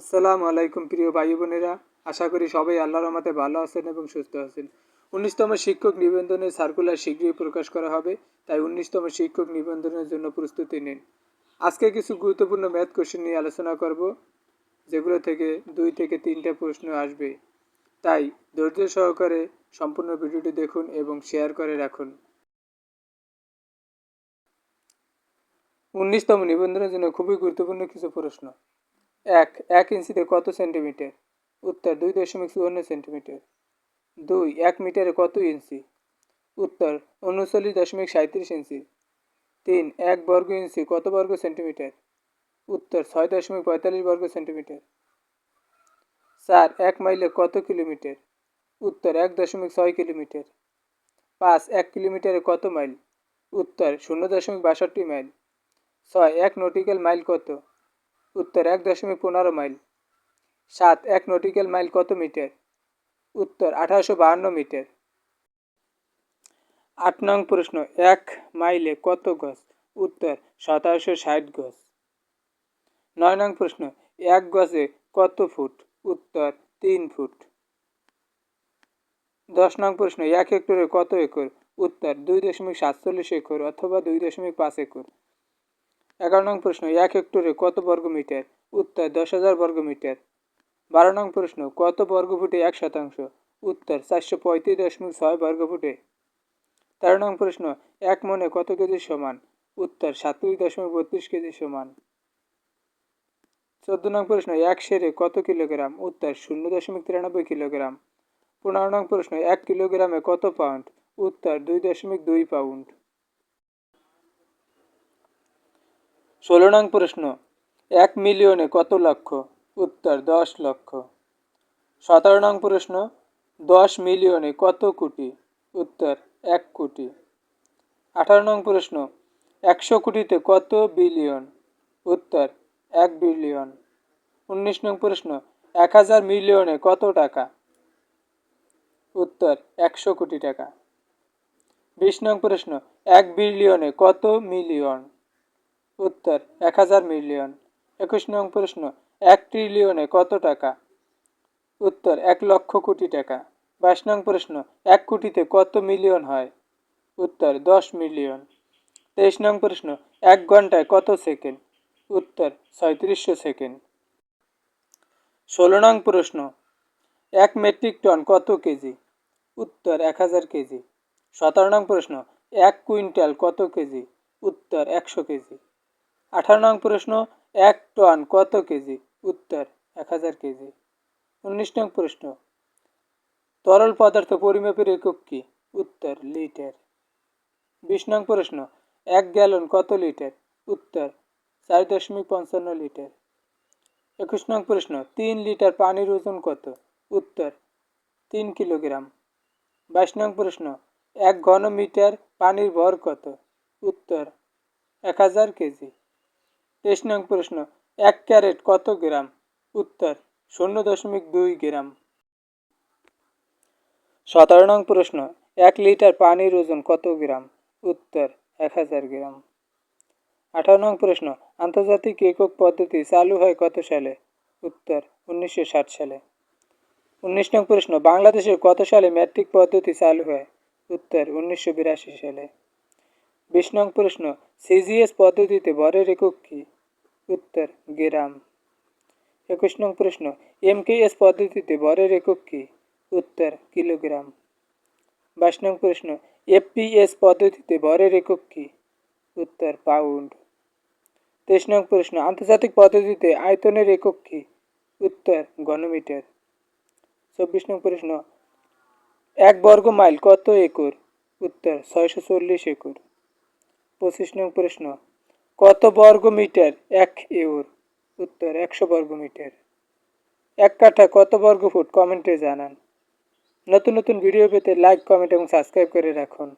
আসসালামু আলাইকুম প্রিয় ভাই বোনেরা আশা করি সবাই আল্লাহর রহমতে ভালো আছেন এবং সুস্থ আছেন। উনিশতম শিক্ষক নিবন্ধনের সার্কুলার শীঘ্রই প্রকাশ করা হবে, তাই উনিশতম শিক্ষক নিবন্ধনের জন্য প্রস্তুতি নিন। আজকে কিছু গুরুত্বপূর্ণ ম্যাথ কোশ্চেন নিয়ে আলোচনা করব, যেগুলো থেকে দুই থেকে তিনটা প্রশ্ন আসবে। তাই ধৈর্য সহকারে সম্পূর্ণ ভিডিওটি দেখুন এবং শেয়ার করে রাখুন। উনিশতম নিবন্ধনের জন্য খুবই গুরুত্বপূর্ণ কিছু প্রশ্ন। এক এক ইঞ্চিতে কত সেন্টিমিটার? উত্তর, দুই দশমিক চুয়ান্ন সেন্টিমিটার। দুই, এক মিটারে কত ইঞ্চি? উত্তর, উনচল্লিশ দশমিক সাঁত্রিশ ইঞ্চি। তিন, এক বর্গ ইঞ্চি কত বর্গ সেন্টিমিটার? উত্তর, ছয় দশমিক পঁয়তাল্লিশ বর্গ সেন্টিমিটার। চার, এক মাইলে কত কিলোমিটার? উত্তর, এক দশমিক ছয় কিলোমিটার। পাঁচ, এক কিলোমিটারে কত মাইল? উত্তর, শূন্য দশমিক বাষট্টি মাইল। ছয়, এক নটিক্যাল মাইল কত? উত্তর, এক দশমিক পনেরো মাইল। সাত, এক নটিক্যাল মাইল কত মিটার? উত্তর, আঠারোশো বাহান্ন মিটার। আট নং প্রশ্ন, এক মাইলে কত গজ? উত্তর, সতেরোশো ষাট গজ। নয় নং প্রশ্ন, এক গজে কত ফুট? উত্তর, তিন ফুট। দশ নং প্রশ্ন, এক হেক্টরে কত একর? উত্তর, দুই দশমিক সাতচল্লিশ একর অথবা দুই দশমিক পাঁচ একর। এগারো নং প্রশ্ন, এক হেক্টরে কত বর্গ মিটার উত্তর, দশ হাজার বর্গ মিটার বারো নং প্রশ্ন, কত বর্গ ফুটে এক শতাংশ? উত্তর, চারশো পঁয়ত্রিশ দশমিক ছয় বর্গ ফুটে তেরো নং প্রশ্ন, এক মনে কত কেজি সমান? উত্তর, সাতত্রিশ দশমিক বত্রিশ কেজি সমান। চোদ্দ নং প্রশ্ন, এক সেরে কত কিলোগ্রাম? উত্তর, শূন্য দশমিক তিরানব্বই কিলোগ্রাম। পনেরো নং প্রশ্ন, এক কিলোগ্রামে কত পাউন্ড? উত্তর, দুই দশমিক দুই পাউন্ড। ষোলো নং প্রশ্ন, এক মিলিয়নে কত লক্ষ? উত্তর, দশ লক্ষ। সতেরো নং প্রশ্ন, দশ মিলিয়নে কত কোটি? উত্তর, এক কোটি। আঠারো নং প্রশ্ন, একশো কোটিতে কত বিলিয়ন? উত্তর, এক বিলিয়ন। উনিশ নং প্রশ্ন, এক হাজার মিলিয়নে কত টাকা? উত্তর, একশো কোটি টাকা। বিশ নং প্রশ্ন, এক বিলিয়নে কত মিলিয়ন? উত্তর, এক হাজার মিলিয়ন। একুশ নং প্রশ্ন, এক ট্রিলিয়নে কত টাকা? উত্তর, এক লক্ষ কোটি টাকা। বাইশ নং প্রশ্ন, এক কোটিতে কত মিলিয়ন হয়? উত্তর, দশ মিলিয়ন। তেইশ নং প্রশ্ন, এক ঘন্টায় কত সেকেন্ড? উত্তর, ছয়ত্রিশশো সেকেন্ড। ষোলো নং প্রশ্ন, এক মেট্রিক টন কত কেজি? উত্তর, এক হাজার কেজি। সতেরো নং প্রশ্ন, এক কুইন্টাল কত কেজি? উত্তর, একশো কেজি। আঠারো নং প্রশ্ন, এক টন কত কেজি? উত্তর, এক হাজার কেজি। উনিশ নং প্রশ্ন, তরল পদার্থ পরিমাপের একক কি? উত্তর, লিটার। বিশ নং প্রশ্ন, এক গ্যালন কত লিটার? উত্তর, চার দশমিক পঞ্চান্ন লিটার। একুশ নং প্রশ্ন, তিন লিটার পানির ওজন কত? উত্তর, তিন কিলোগ্রাম। বাইশ নং প্রশ্ন, এক ঘন মিটার পানির ভর কত? উত্তর, এক হাজার কেজি। তেইশ নং প্রশ্ন, এক ক্যারেট কত গ্রাম? উত্তর, শূন্য দশমিক দুই গ্রাম। সতেরো নং প্রশ্ন, এক লিটার পানির ওজন কত গ্রাম? উত্তর, এক হাজার গ্রাম। আঠারো নং প্রশ্ন, আন্তর্জাতিক একক পদ্ধতি চালু হয় কত সালে? উত্তর, উনিশশো ষাট সালে। উনিশ নং প্রশ্ন, বাংলাদেশের কত সালে ম্যাট্রিক পদ্ধতি চালু হয়? উত্তর, উনিশশো বিরাশি সালে। বিশ নং প্রশ্ন, সিজিএস পদ্ধতিতে বরের একক কী? উত্তর, গ্রাম। একুশ নং প্রশ্ন, এমকেএস পদ্ধতিতে বরের একক কী? উত্তর, কিলোগ্রাম। বাইশ নং প্রশ্ন, এফপিএস পদ্ধতিতে ভরের একক কী? উত্তর, পাউন্ড। তেইশ নং প্রশ্ন, আন্তর্জাতিক পদ্ধতিতে আয়তনের একক কী? উত্তর, ঘনমিটার। চব্বিশ নং প্রশ্ন, এক বর্গ মাইল কত একর? উত্তর ছয়শো চল্লিশ একর। পঁচিশ নং প্রশ্ন। কত বর্গ মিটার এক ইউর উত্তর, একশো বর্গ মিটার এক কাঠা কত বর্গ ফুট কমেন্টে জানান। নতুন নতুন ভিডিও পেতে লাইক কমেন্ট এবং সাবস্ক্রাইব করে রাখুন।